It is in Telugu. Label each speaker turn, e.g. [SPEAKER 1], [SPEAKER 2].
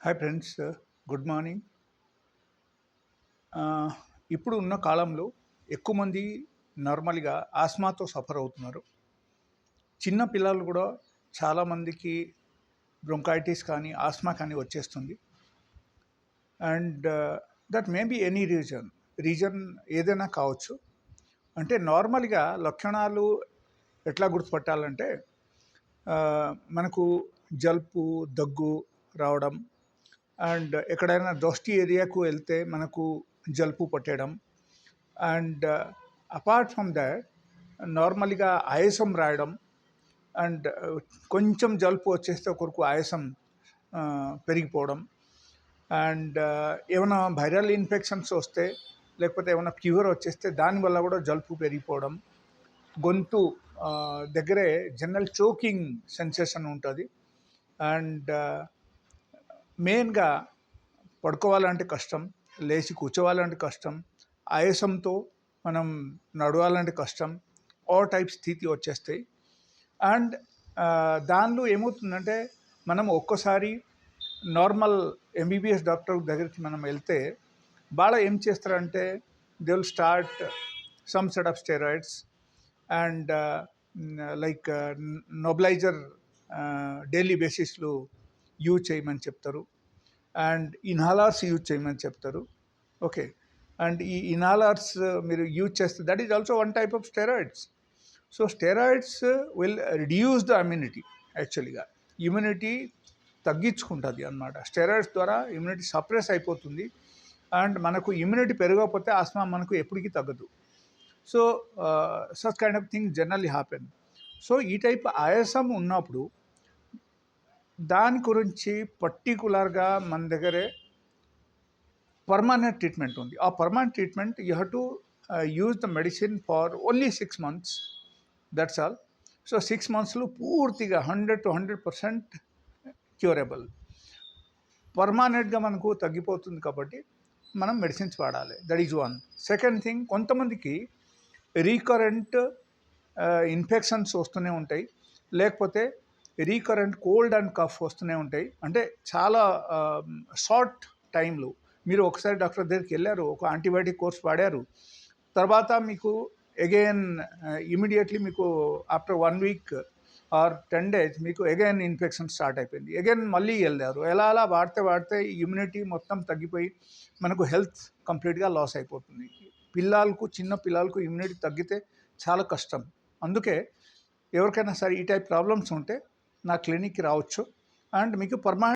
[SPEAKER 1] హాయ్ ఫ్రెండ్స్ గుడ్ మార్నింగ్ ఇప్పుడు ఉన్న కాలంలో ఎక్కువ మంది నార్మల్గా ఆస్మాతో సఫర్ అవుతున్నారు. చిన్న పిల్లలు కూడా చాలామందికి బ్రొంకైటిస్ కానీ ఆస్మా కానీ వచ్చేస్తుంది. And that may be any reason reason ఏదైనా కావచ్చు. అంటే నార్మల్గా లక్షణాలు ఎట్లా గుర్తుపట్టాలంటే uh, మనకు జలుపు దగ్గు రావడం అండ్ ఎక్కడైనా దోస్తి ఏరియాకు వెళ్తే మనకు జలుపు పట్టేయడం అండ్ అపార్ట్ ఫ్రమ్ దాట్ నార్మల్గా ఆయాసం రాయడం. అండ్ uh, కొంచెం జలుపు వచ్చేస్తే ఒకరికి ఆయాసం uh, పెరిగిపోవడం. అండ్ uh, ఏమైనా వైరల్ ఇన్ఫెక్షన్స్ వస్తే లేకపోతే ఏమైనా ఫీవర్ వచ్చేస్తే దానివల్ల కూడా జలుపు పెరిగిపోవడం. గొంతు దగ్గరే జనరల్ చోకింగ్ సెన్సేషన్ ఉంటుంది. అండ్ మెయిన్గా పడుకోవాలంటే కష్టం లేచి కూర్చోవాలంటే కష్టం ఆయాసంతో మనం నడవాలంటే కష్టం ఆల్ టైప్ స్థితి వచ్చేస్తాయి. అండ్ దానిలో ఏమవుతుందంటే మనం ఒక్కోసారి నార్మల్ ఎంబీబీఎస్ డాక్టర్ దగ్గరికి మనం వెళ్తే బాగా ఏం చేస్తారంటే they will start some set of steroids and like nebulizer daily బేసిస్లో యూజ్ చేయమని చెప్తారు. అండ్ ఇన్హాలర్స్ యూజ్ చేయమని చెప్తారు. ఓకే అండ్ ఈ ఇన్హాలర్స్ మీరు యూజ్ చేస్తే that is also one type of steroids so steroids will reduce the immunity యాక్చువల్గా ఇమ్యూనిటీ తగ్గించుకుంటుంది అనమాట స్టెరాయిడ్స్ ద్వారా ఇమ్యూనిటీ సప్రెస్ అయిపోతుంది. అండ్ మనకు ఇమ్యూనిటీ పెరగకపోతే ఆస్మా మనకు ఎప్పటికీ తగ్గదు. So such kind of thing generally happen so ఈ టైప్ ఆయాసం ఉన్నప్పుడు దాని గురించి పర్టికులర్గా మన దగ్గరే పర్మనెంట్ ట్రీట్మెంట్ ఉంది. ఆ permanent treatment you have to use the medicine for only six months. That's all so six మంత్స్లో పూర్తిగా hundred to hundred percent curable. పర్మానెంట్గా మనకు తగ్గిపోతుంది కాబట్టి మనం మెడిసిన్స్ వాడాలి. That is one second thing కొంతమందికి రీకరెంట్ ఇన్ఫెక్షన్స్ వస్తూనే ఉంటాయి. లేకపోతే రీకరెంట్ కోల్డ్ అండ్ కఫ్ వస్తూనే ఉంటాయి. అంటే చాలా షార్ట్ టైంలో మీరు ఒకసారి డాక్టర్ దగ్గరికి వెళ్ళారు ఒక యాంటీబయాటిక్ కోర్స్ వాడారు. తర్వాత మీకు అగైన్ ఇమీడియట్లీ మీకు after one week or ten days మీకు అగైన్ ఇన్ఫెక్షన్ స్టార్ట్ అయిపోయింది. అగైన్ మళ్ళీ వెళ్ళారు. ఎలా అలా వాడితే వాడితే ఇమ్యూనిటీ మొత్తం తగ్గిపోయి మనకు హెల్త్ కంప్లీట్గా లాస్ అయిపోతుంది. పిల్లలకు చిన్న పిల్లలకు ఇమ్యూనిటీ తగ్గితే చాలా కష్టం. అందుకే ఎవరికైనా సరే ఈ టైప్ ప్రాబ్లమ్స్ ఉంటే నా క్లినిక్కి రావచ్చు. అండ్ మీకు పర్మనెంట్